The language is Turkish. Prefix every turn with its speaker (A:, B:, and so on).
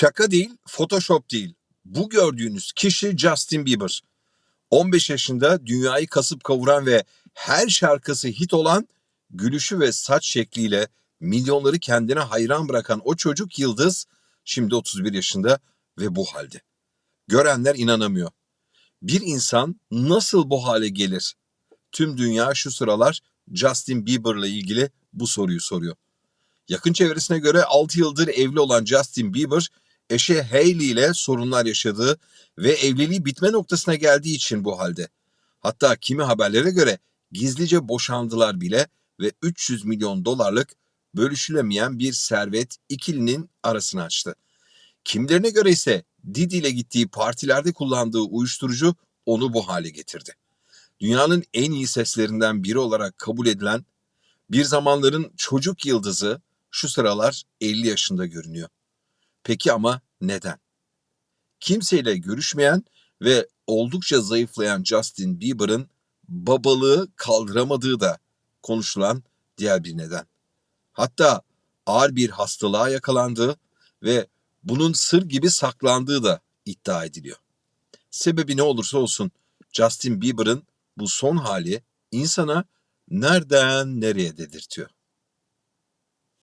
A: Şaka değil, Photoshop değil. Bu gördüğünüz kişi Justin Bieber. 15 yaşında dünyayı kasıp kavuran ve her şarkısı hit olan gülüşü ve saç şekliyle milyonları kendine hayran bırakan o çocuk yıldız şimdi 31 yaşında ve bu halde. Görenler inanamıyor. Bir insan nasıl bu hale gelir? Tüm dünya şu sıralar Justin Bieber'la ilgili bu soruyu soruyor. Yakın çevresine göre 6 yıldır evli olan Justin Bieber, eşi Hailey ile sorunlar yaşadığı ve evliliği bitme noktasına geldiği için bu halde. Hatta kimi haberlere göre gizlice boşandılar bile ve 300 milyon dolarlık bölüşülemeyen bir servet ikilinin arasını açtı. Kimlerine göre ise Didi ile gittiği partilerde kullandığı uyuşturucu onu bu hale getirdi. Dünyanın en iyi seslerinden biri olarak kabul edilen bir zamanların çocuk yıldızı şu sıralar 50 yaşında görünüyor. Peki ama neden? Kimseyle görüşmeyen ve oldukça zayıflayan Justin Bieber'ın babalığı kaldıramadığı da konuşulan diğer bir neden. Hatta ağır bir hastalığa yakalandığı ve bunun sır gibi saklandığı da iddia ediliyor. Sebebi ne olursa olsun Justin Bieber'ın bu son hali insana nereden nereye dedirtiyor.